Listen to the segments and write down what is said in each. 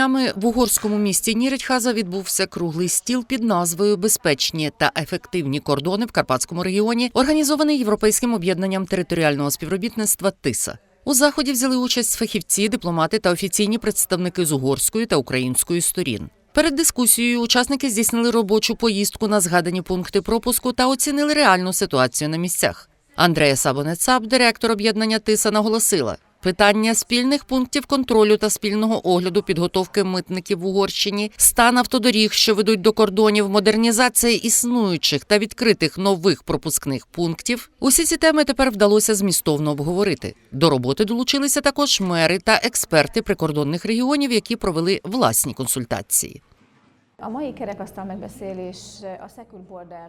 Днями в угорському місті Нірідхаза відбувся круглий стіл під назвою Безпечні та ефективні кордони в Карпатському регіоні, організований Європейським об'єднанням територіального співробітництва ТИСА. У заході взяли участь фахівці, дипломати та офіційні представники з угорської та української сторін. Перед дискусією учасники здійснили робочу поїздку на згадані пункти пропуску та оцінили реальну ситуацію на місцях. Андрея Сабонецап, директор об'єднання ТИСА, наголосила. Питання спільних пунктів контролю та спільного огляду підготовки митників в Угорщині, стан автодоріг, що ведуть до кордонів, модернізація існуючих та відкритих нових пропускних пунктів. Усі ці теми тепер вдалося змістовно обговорити. До роботи долучилися також мери та експерти прикордонних регіонів, які провели власні консультації. A mai kerekasztal megbeszélés a Secure Border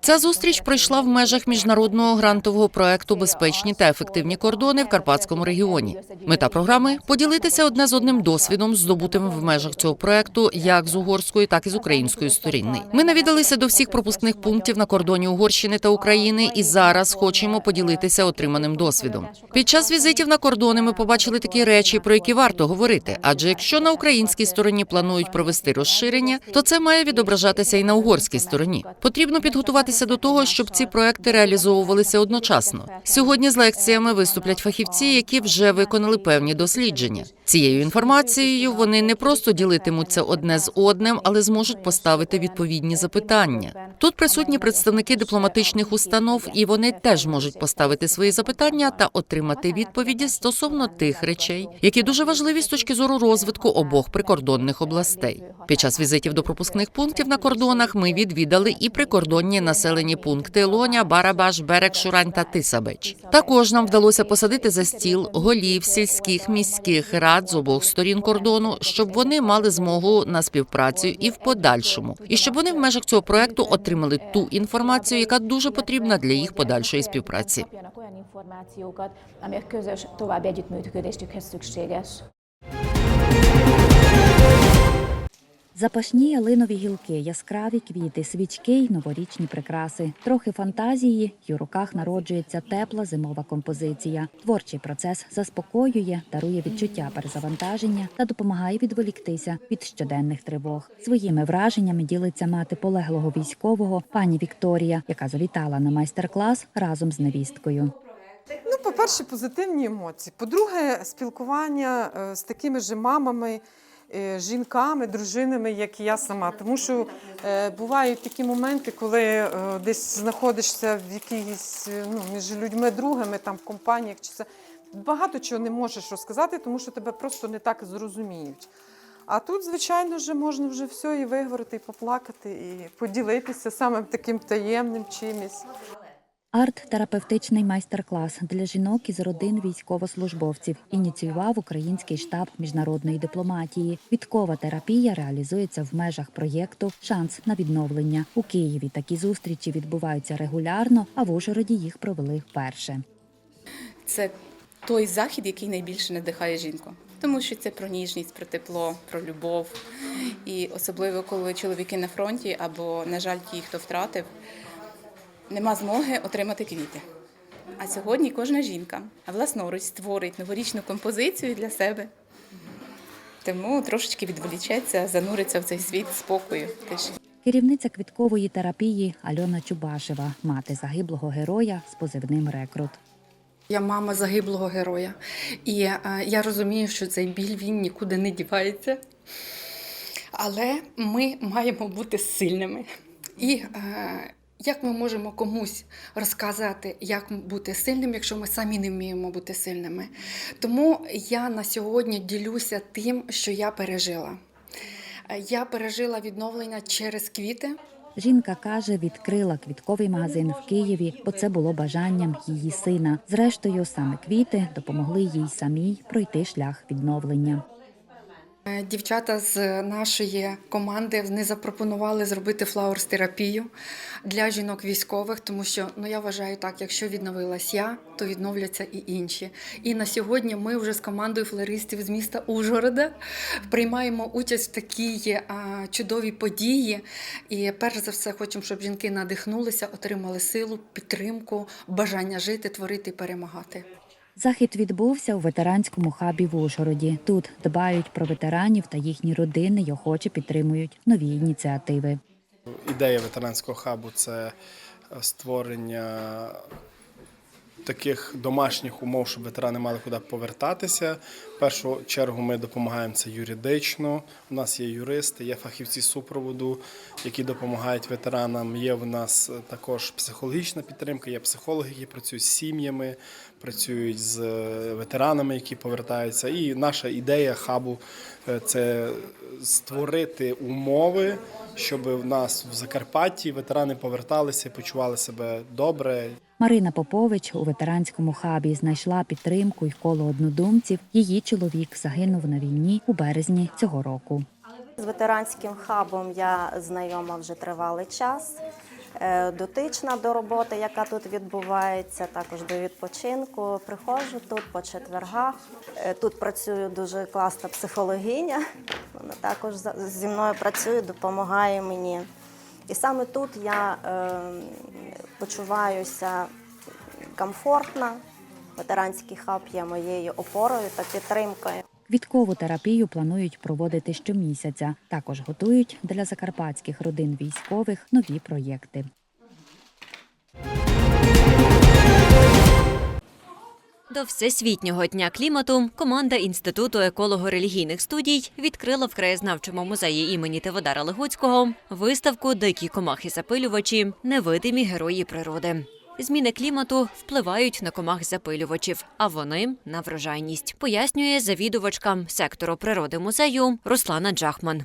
Ця зустріч пройшла в межах міжнародного грантового проекту Безпечні та ефективні кордони в Карпатському регіоні. Мета програми поділитися одне з одним досвідом, здобутим в межах цього проекту, як з угорської, так і з української сторін. Ми навідалися до всіх пропускних пунктів на кордоні Угорщини та України, і зараз хочемо поділитися отриманим досвідом. Під час візитів на кордони ми побачили такі речі, про які варто говорити. Адже якщо на українській стороні планують провести розширення, то це має відображатися і на угорській стороні. Потрібно підготуватися до того, щоб ці проекти реалізовувалися одночасно. Сьогодні з лекціями виступлять фахівці, які вже виконали певні дослідження. Цією інформацією вони не просто ділитимуться одне з одним, але зможуть поставити відповідні запитання. Тут присутні представники дипломатичних установ, і вони теж можуть поставити свої запитання та отримати відповіді стосовно тих речей, які дуже важливі з точки зору розвитку обох прикордонних областей. Під час візитів до пропускних пунктів на кордонах ми відвідали і прикордонні населені пункти Лоня, Барабаш, Берег, Шурань та Тисабеч. Також нам вдалося посадити за стіл голів сільських міських рад з обох сторін кордону, щоб вони мали змогу на співпрацю і в подальшому, і щоб вони в межах цього проекту отримали ту інформацію, яка дуже потрібна для їх подальшої співпраці. Запашні ялинові гілки, яскраві квіти, свічки й новорічні прикраси. Трохи фантазії, й у руках народжується тепла зимова композиція. Творчий процес заспокоює, дарує відчуття перезавантаження та допомагає відволіктися від щоденних тривог. Своїми враженнями ділиться мати полеглого військового пані Вікторія, яка завітала на майстер-клас разом з невісткою. Ну, по-перше, позитивні емоції. По-друге, спілкування е, з такими ж мамами, жінками, дружинами, як і я сама. Тому що е, бувають такі моменти, коли е, десь знаходишся в якійсь е, ну, між людьми другими, там в компаніях чи це. Багато чого не можеш розказати, тому що тебе просто не так зрозуміють. А тут, звичайно, вже можна вже все і виговорити, і поплакати, і поділитися самим таким таємним чимось. Арт-терапевтичний майстер-клас для жінок із родин військовослужбовців ініціював український штаб міжнародної дипломатії. Відкова терапія реалізується в межах проєкту Шанс на відновлення у Києві. Такі зустрічі відбуваються регулярно, а в Ужгороді їх провели вперше. це той захід, який найбільше надихає жінку. Тому що це про ніжність, про тепло, про любов. І особливо, коли чоловіки на фронті або, на жаль, ті, хто втратив, нема змоги отримати квіти. А сьогодні кожна жінка власноруч створить новорічну композицію для себе. Тому трошечки відволічеться, зануриться в цей світ спокою. Керівниця квіткової терапії Альона Чубашева, мати загиблого героя з позивним Рекрут. Я мама загиблого героя. І е, я розумію, що цей біль він нікуди не дівається. Але ми маємо бути сильними. І е, як ми можемо комусь розказати, як бути сильним, якщо ми самі не вміємо бути сильними? Тому я на сьогодні ділюся тим, що я пережила. Я пережила відновлення через квіти. Жінка каже, відкрила квітковий магазин в Києві, бо це було бажанням її сина. Зрештою, саме квіти допомогли їй самій пройти шлях відновлення. Е, Дівчата з нашої команди вони запропонували зробити флаурс-терапію для жінок військових, тому що ну я вважаю так, якщо відновилась я, то відновляться і інші. І на сьогодні ми вже з командою флористів з міста Ужгорода приймаємо участь в такій а, чудовій події. І перш за все хочемо, щоб жінки надихнулися, отримали силу, підтримку, бажання жити, творити і перемагати. Захід відбувся у ветеранському хабі в Ужгороді. Тут дбають про ветеранів та їхні родини й охоче підтримують нові ініціативи. Ідея ветеранського хабу це створення таких домашніх умов, щоб ветерани мали куди повертатися. В першу чергу ми допомагаємо це юридично. У нас є юристи, є фахівці супроводу, які допомагають ветеранам. Є в нас е, також психологічна підтримка, є психологи, які працюють з сім'ями, працюють з е, ветеранами, які повертаються. І наша ідея хабу е, це створити умови, щоб в нас в Закарпатті ветерани поверталися, почували себе добре. Марина Попович у ветеранському хабі знайшла підтримку й коло однодумців. Її чоловік загинув на війні у березні цього року. З ветеранським хабом я знайома вже тривалий час. Е, Дотична до роботи, яка тут відбувається, також до відпочинку. Приходжу тут по четвергах. Е, Тут працює дуже класна психологиня. Вона також зі мною працює, допомагає мені. І саме тут я е, почуваюся комфортно. Ветеранський хаб є моєю опорою та підтримкою. Відкову терапію планують проводити щомісяця. Також готують для закарпатських родин військових нові проєкти. До Всесвітнього дня клімату команда Інституту еколого-релігійних студій відкрила в краєзнавчому музеї імені Теводара Легуцького виставку Дикі комахи запилювачі невидимі герої природи. Зміни клімату впливають на комах запилювачів, а вони на врожайність, пояснює завідувачка сектору природи музею Руслана Джахман.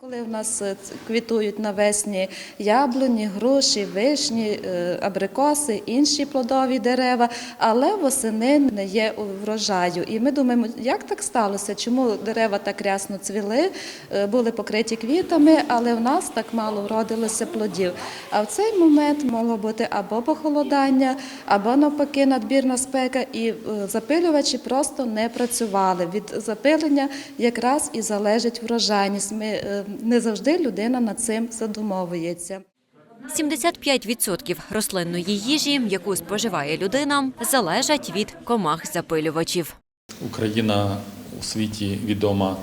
Коли в нас е, квітують навесні яблуні, груші, вишні, е, абрикоси, інші плодові дерева, але восени не є врожаю. І ми думаємо, як так сталося? Чому дерева так рясно цвіли, е, були покриті квітами, але в нас так мало вродилося плодів. А в цей момент могло бути або похолодання, або навпаки надбірна спека, і запилювачі просто не працювали. Від запилення якраз і залежить врожайність. Ми не завжди людина над цим задумовується. 75% рослинної їжі, яку споживає людина, залежать від комах запилювачів. Україна у світі відома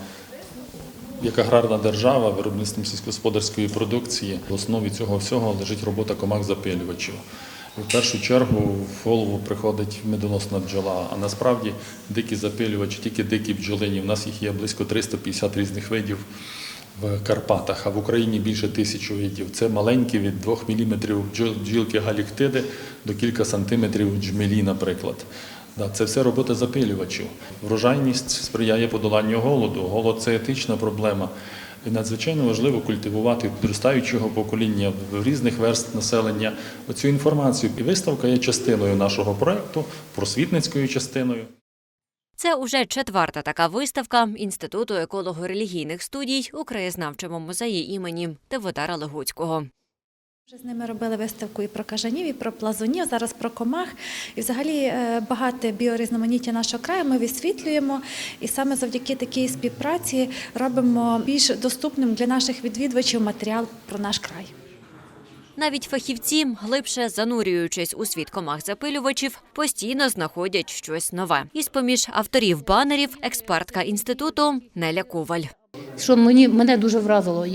як аграрна держава виробництвом сільськогосподарської продукції. В основі цього всього лежить робота комах запилювачів. В першу чергу в голову приходить медоносна бджола, а насправді дикі запилювачі, тільки дикі бджолині. У нас їх є близько 350 різних видів в Карпатах, а в Україні більше тисячі видів. Це маленькі від 2 мм бджілки галіктиди до кілька сантиметрів джмелі, наприклад. Це все робота запилювачів. Врожайність сприяє подоланню голоду. Голод це етична проблема. І надзвичайно важливо культивувати підростаючого покоління в різних верст населення оцю інформацію. І виставка є частиною нашого проекту, просвітницькою частиною. Це уже четверта така виставка Інституту еколого-релігійних студій у краєзнавчому музеї імені Теводара Легуцького. Вже з ними робили виставку і про кажанів, і про плазунів, зараз про комах. І взагалі е, багате біорізноманіття нашого краю ми висвітлюємо. І саме завдяки такій співпраці робимо більш доступним для наших відвідувачів матеріал про наш край. Навіть фахівці, глибше занурюючись у світ комах запилювачів, постійно знаходять щось нове. Із поміж авторів банерів експертка інституту Неля Коваль. що мені мене дуже вразило.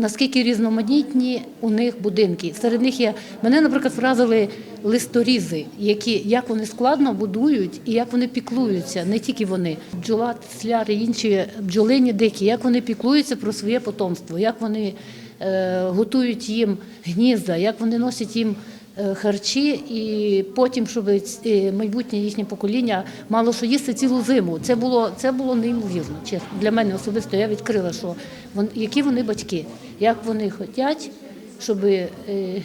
Наскільки різноманітні у них будинки. Серед них є мене, наприклад, вразили листорізи, які як вони складно будують і як вони піклуються. Не тільки вони, бджола, тисляри, інші бджолині дикі, як вони піклуються про своє потомство, як вони е, готують їм гнізда, як вони носять їм харчі, і потім, щоб е, майбутнє їхнє покоління мало що їсти цілу зиму. Це було це було неймовірно. Чесно для мене особисто я відкрила, що вон, які вони батьки, як вони хочуть, щоб е, е,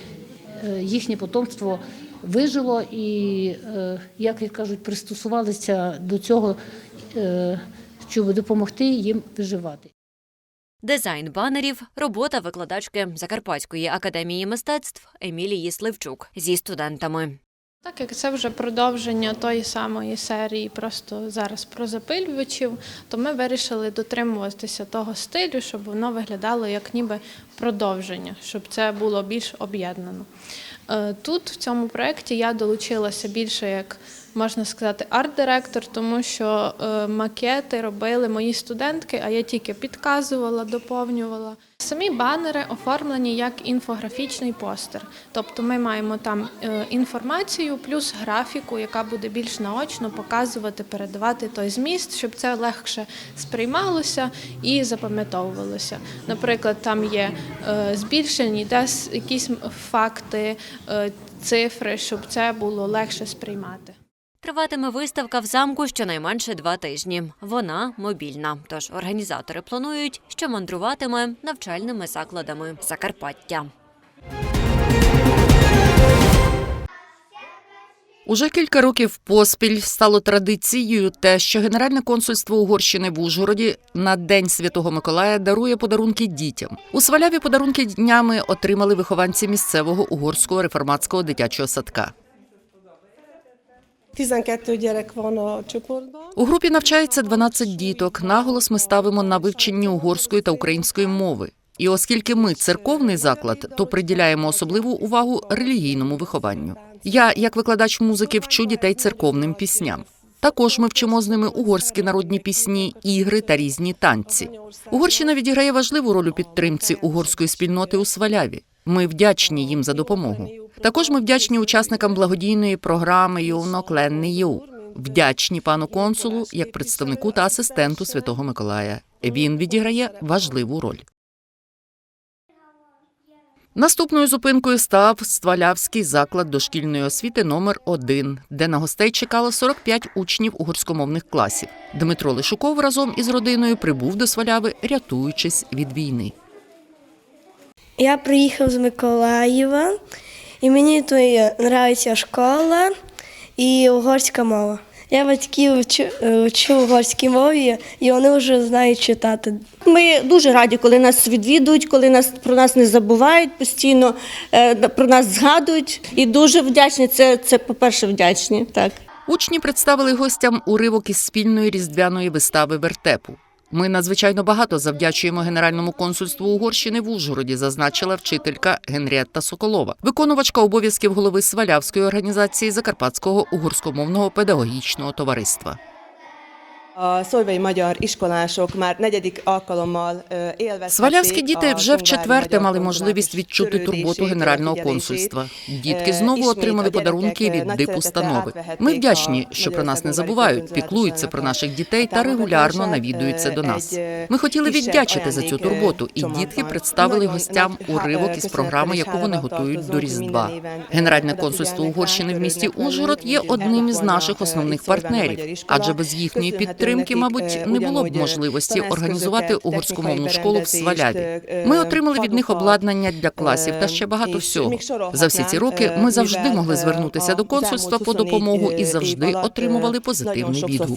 їхнє потомство вижило і, е, як кажуть, пристосувалися до цього, е, щоб допомогти їм виживати. Дизайн банерів робота викладачки Закарпатської академії мистецтв Емілії Сливчук зі студентами. Так як це вже продовження тої самої серії, просто зараз про запилювачів, то ми вирішили дотримуватися того стилю, щоб воно виглядало як ніби продовження, щоб це було більш об'єднано. Е, Тут в цьому проєкті я долучилася більше як можна сказати арт-директор, тому що е, макети робили мої студентки, а я тільки підказувала, доповнювала. Самі банери оформлені як інфографічний постер. Тобто ми маємо там е, інформацію плюс графіку, яка буде більш наочно показувати, передавати той зміст, щоб це легше сприймалося і запам'ятовувалося. Наприклад, там є е, збільшені десь якісь факти, цифри, щоб це було легше сприймати. Триватиме виставка в замку щонайменше два тижні. Вона мобільна. Тож організатори планують, що мандруватиме навчальними закладами Закарпаття. Уже кілька років поспіль стало традицією те, що Генеральне консульство Угорщини в Ужгороді на День Святого Миколая дарує подарунки дітям. У Сваляві подарунки днями отримали вихованці місцевого угорського реформатського дитячого садка. 12 gyerek van a. У групі навчається 12 діток. Наголос ми ставимо на вивченні угорської та української мови. І оскільки ми церковний заклад, то приділяємо особливу увагу релігійному вихованню. Я, як викладач музики, вчу дітей церковним пісням. Також ми вчимо з ними угорські народні пісні, ігри та різні танці. Угорщина відіграє важливу роль у підтримці угорської спільноти у Сваляві. Ми вдячні їм за допомогу. Також ми вдячні учасникам благодійної програми «Ювнокленний-Ю». Вдячні пану консулу як представнику та асистенту Святого Миколая. Він відіграє важливу роль. Наступною зупинкою став Ствалявський заклад дошкільної освіти номер 1 де на гостей чекало 45 учнів угорськомовних класів. Дмитро Лишуков разом із родиною прибув до Сваляви, рятуючись від війни. Я приїхав з Миколаєва, і мені тут подобається школа і угорська мова. Я батьків вчу, вчу угорській мові, і вони вже знають читати. Ми дуже раді, коли нас відвідують, коли нас про нас не забувають постійно, е, про нас згадують. І дуже вдячні. Це, це по-перше, вдячні. Так. Учні представили гостям уривок із спільної різдвяної вистави вертепу. Ми надзвичайно багато завдячуємо Генеральному консульству Угорщини в Ужгороді, зазначила вчителька Генрієтта Соколова, виконувачка обов'язків голови Свалявської організації Закарпатського угорськомовного педагогічного товариства. A szolvai magyar iskolások már negyedik alkalommal Свалявські діти вже в четверте мали можливість відчути турботу Генерального консульства. Дітки Е, знову отримали подарунки е, від дипустанови. Ми вдячні, що про нас не забувають, піклуються про наших дітей та регулярно навідуються е, до нас. е, Ми хотіли віддячити за цю е, турботу, і дітки представили гостям уривок із програми, яку вони готують до Різдва. е, Генеральне консульство Угорщини в місті Ужгород є одним із наших е, основних партнерів, адже без їхньої Köszönhető підтримки, мабуть, е, не було б е, можливості організувати угорськомовну школу в Сваляві. е, Ми отримали від них обладнання для класів та е, ще багато всього. За всі ці роки е, ми завжди могли е, звернутися до консульства по допомогу і завжди отримували е, позитивний відгук.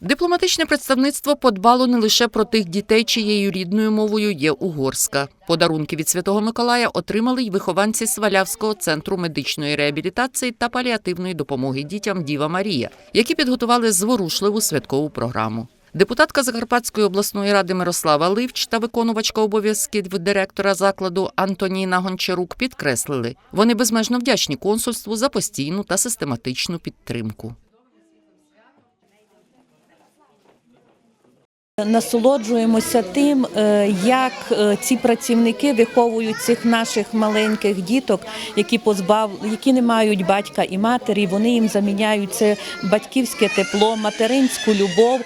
Дипломатичне представництво подбало не лише про тих дітей, чиєю рідною мовою є угорська. Подарунки від Святого Миколая отримали й вихованці Свалявського центру медичної реабілітації та паліативної допомоги дітям Діва Марія, які підготували зворушливу святкову програму. Депутатка Закарпатської обласної ради Мирослава Ливч та виконувачка обов'язків директора закладу Антоніна Гончарук підкреслили, вони безмежно вдячні консульству за постійну та систематичну підтримку. Насолоджуємося тим, е, як е, ці працівники виховують цих наших маленьких діток, які позбав, які не мають батька і матері. Вони їм заміняють це батьківське тепло, материнську любов.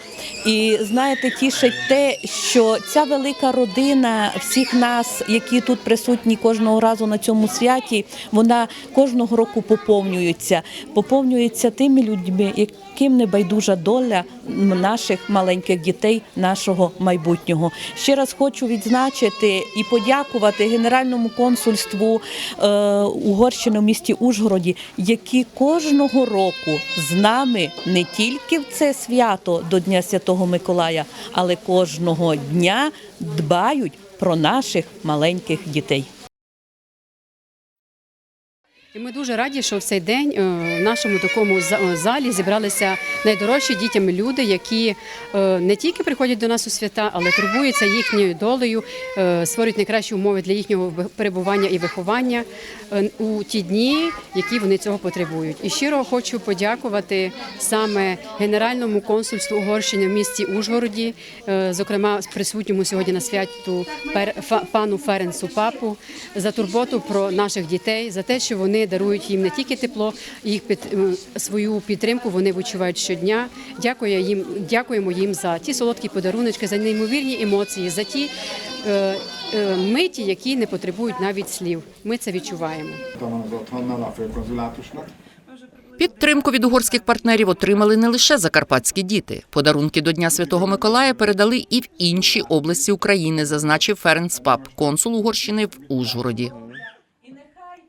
І знаєте, тішить те, що ця велика родина всіх нас, які тут присутні кожного разу на цьому святі, вона кожного року поповнюється, поповнюється тими людьми, яким не байдужа доля наших маленьких дітей, нашого майбутнього. Ще раз хочу відзначити і подякувати Генеральному консульству е, Угорщини в місті Ужгороді, які кожного року з нами не тільки в це свято до Дня Святого Миколая, але кожного дня дбають про наших маленьких дітей. І ми дуже раді, що в цей день е, в нашому такому е, залі зібралися найдорожчі дітям люди, які е, не тільки приходять до нас у свята, але турбуються їхньою долею, створюють найкращі умови для їхнього перебування і виховання у ті дні, які вони цього потребують. І щиро хочу подякувати саме Генеральному консульству Угорщини в місті Ужгороді, зокрема присутньому сьогодні на святу пану Ференсу Папу за турботу про наших дітей, за те, що вони дарують їм не тільки тепло, їх під свою підтримку вони відчувають щодня. Дякую їм, дякуємо їм за ті солодкі подаруночки, за неймовірні емоції, за ті е, е, миті, які не потребують навіть слів. Ми це відчуваємо. Підтримку від угорських партнерів отримали не лише закарпатські діти. Подарунки до Дня Святого Миколая передали і в інші області України, зазначив Ференц Пап, консул Угорщини в Ужгороді.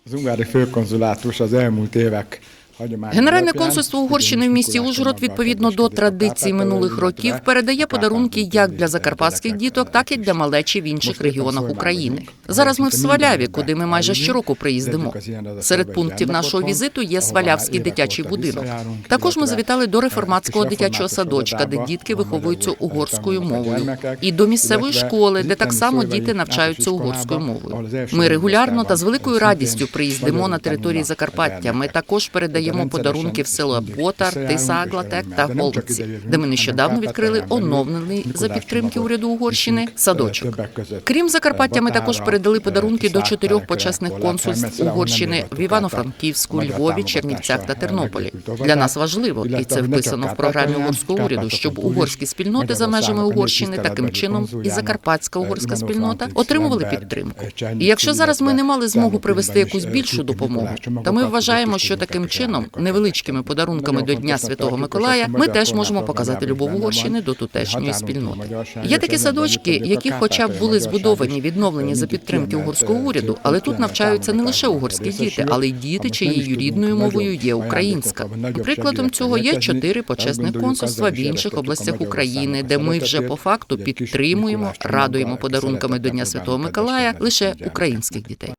Az ungári főkonzulátus az elmúlt évek Генеральне консульство Угорщини в місті Ужгород відповідно до традицій минулих років передає подарунки як для закарпатських діток, так і для малечі в інших регіонах України. Зараз ми в Сваляві, куди ми майже щороку приїздимо. Серед пунктів нашого візиту є Свалявський дитячий будинок. Також ми завітали до реформатського дитячого садочка, де дітки виховуються угорською мовою, і до місцевої школи, де так само діти навчаються угорською мовою. Ми регулярно та з великою радістю приїздимо на території Закарпаття. Ми також передаємо подарунки в село Ботар, Тиса, Аглатек та Голубці, де ми нещодавно відкрили оновлений за підтримки уряду Угорщини садочок. Крім Закарпаття, ми також передали подарунки до чотирьох почесних консульств Угорщини в Івано-Франківську, Львові, Чернівцях та Тернополі. Для нас важливо, і це вписано в програмі угорського уряду, щоб угорські спільноти за межами Угорщини таким чином і закарпатська угорська спільнота отримували підтримку. І якщо зараз ми не мали змогу привести якусь більшу допомогу, то ми вважаємо, що таким чином невеличкими подарунками до Дня Святого Миколая ми теж можемо показати любов Угорщини до тутешньої спільноти. Є такі садочки, які, хоча б були збудовані, відновлені за підтримки угорського уряду, але тут навчаються не лише угорські діти, але й діти, чиєю рідною мовою є українська. Прикладом цього є чотири почесних консульства в інших областях України, де ми вже по факту підтримуємо, радуємо подарунками до Дня Святого Миколая лише українських дітей.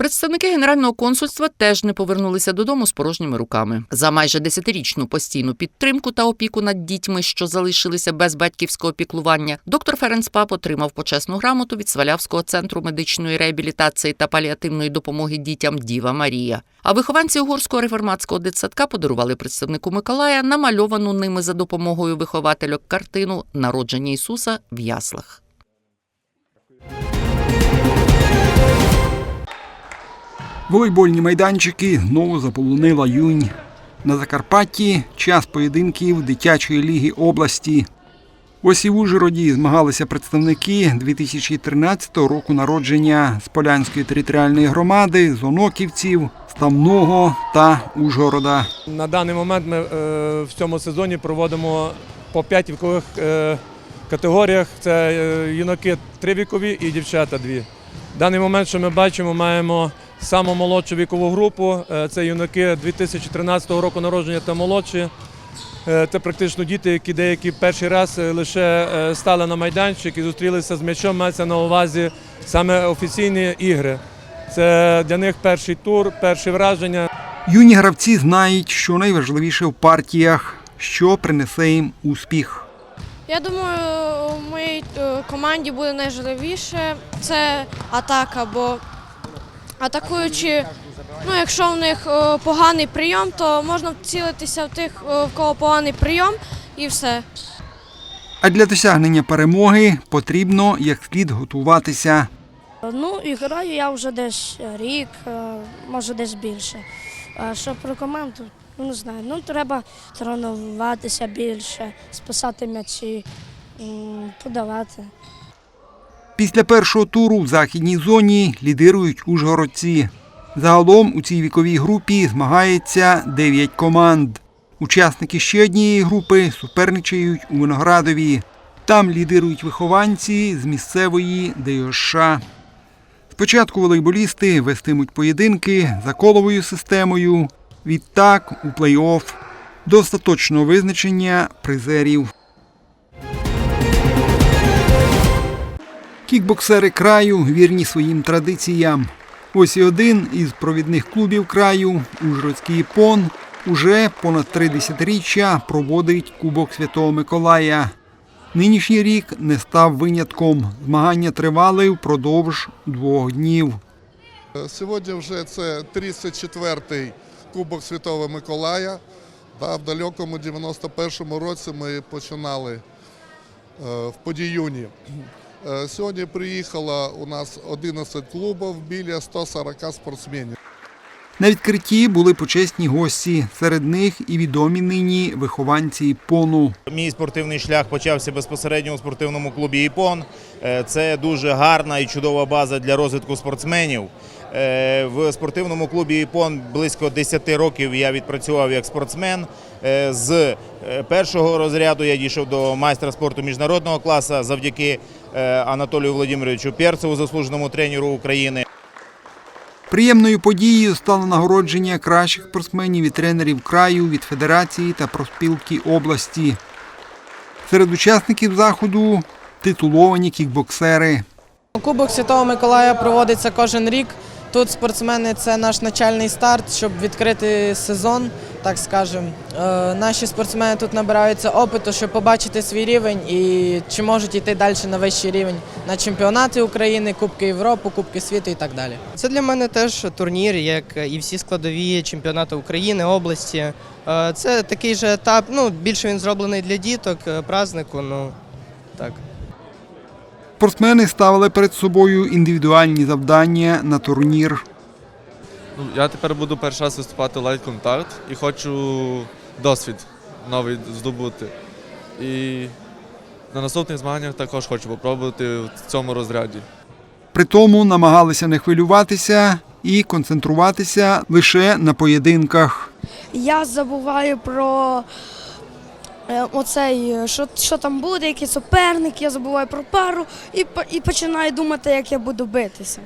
Представники генерального консульства теж не повернулися додому з порожніми руками. За майже десятирічну постійну підтримку та опіку над дітьми, що залишилися без батьківського піклування, доктор Ференц Пап отримав почесну грамоту від Свалявського центру медичної реабілітації та паліативної допомоги дітям Діва Марія. А вихованці угорського реформатського дитсадка подарували представнику Миколая намальовану ними за допомогою виховательок картину Народження Ісуса в яслах. Волейбольні майданчики знову заполонила юнь. На Закарпатті час поєдинків дитячої ліги області. Ось і в Ужгороді змагалися представники 2013 року народження з Полянської територіальної громади, з Оноківців, Ставного та Ужгорода. На даний момент ми е, в цьому сезоні проводимо по п'ять вікових е, категоріях. Це е, юнаки три вікові і дівчата дві. В даний момент, що ми бачимо, маємо саму молодшу вікову групу. Е, Це юнаки 2013 року народження та молодші. Е, Це практично діти, які деякі перший раз е, лише стали на майданчик і зустрілися з м'ячом. Мається на увазі саме офіційні ігри. Це для них перший тур, перші враження. Юні гравці знають, що найважливіше в партіях, що принесе їм успіх. Я думаю, у моїй команді буде найважливіше це атака, бо атакуючи, ну якщо в них е, поганий прийом, то можна вцілитися в тих, е, в кого поганий прийом, і все. А для досягнення перемоги потрібно як слід готуватися. Ну, і граю я вже десь рік, е, може десь більше. А що про команду, ну не знаю. Ну треба тренуватися більше, спасати м'ячі, подавати. Після першого туру в західній зоні лідирують ужгородці. Загалом у цій віковій групі змагається 9 команд. Учасники ще однієї групи суперничають у Виноградові. Там лідирують вихованці з місцевої ДЮШ. Спочатку волейболісти вестимуть поєдинки за коловою системою. Відтак у плей-офф до остаточного визначення призерів. Кікбоксери краю вірні своїм традиціям. Ось і один із провідних клубів краю Ужгородський «Іпон» уже понад три десятиріччя проводить Кубок Святого Миколая. Нинішній рік не став винятком. Змагання тривали впродовж двох днів. Сьогодні вже це 34-й Кубок Святого Миколая. В далекому 91-му році ми починали е, в Подіюні. Е, Сьогодні приїхало у нас 11 клубів, біля 140 спортсменів. На відкритті були почесні гості. Серед них і відомі нині вихованці «Іпону». Мій спортивний шлях почався безпосередньо у спортивному клубі «Іпон». Е, Це дуже гарна і чудова база для розвитку спортсменів. Е, В спортивному клубі «Іпон» близько 10 років я відпрацював як спортсмен. Е, З е, першого розряду я дійшов до майстра спорту міжнародного класу завдяки е, Анатолію Володимировичу Перцеву, заслуженому тренеру України. Приємною подією стало нагородження кращих спортсменів і тренерів краю від федерації та профспілки області. Серед учасників заходу титуловані кікбоксери. Кубок Святого Миколая проводиться кожен рік. Тут спортсмени це наш начальний старт, щоб відкрити сезон, так скажемо. Е, Наші спортсмени тут набираються опиту, щоб побачити свій рівень і чи можуть йти далі на вищий рівень на чемпіонати України, Кубки Європи, Кубки світу і так далі. Це для мене теж турнір, як і всі складові чемпіонати України, області. Е, Це такий же етап. Ну більше він зроблений для діток, е, празднику. Ну так. Спортсмени ставили перед собою індивідуальні завдання на турнір. Ну, я тепер буду перший раз виступати лайт контакт і хочу досвід новий здобути. І на наступних змаганнях також хочу спробувати в цьому розряді. При тому намагалися не хвилюватися і концентруватися лише на поєдинках. Я забуваю про оцей, е, що, що там буде, який суперник, я забуваю про пару і, і починаю думати, як я буду битися.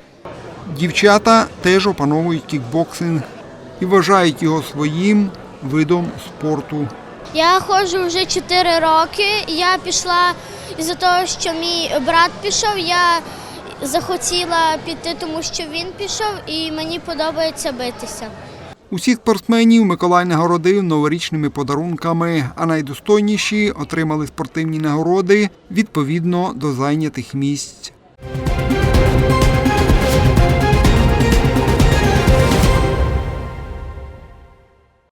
Дівчата теж опановують кікбоксинг і вважають його своїм видом спорту. Я ходжу вже 4 роки. Я пішла із-за того, що мій брат пішов. Я захотіла піти, тому що він пішов, і мені подобається битися. Усіх спортсменів Миколай нагородив новорічними подарунками, а найдостойніші отримали спортивні нагороди відповідно до зайнятих місць.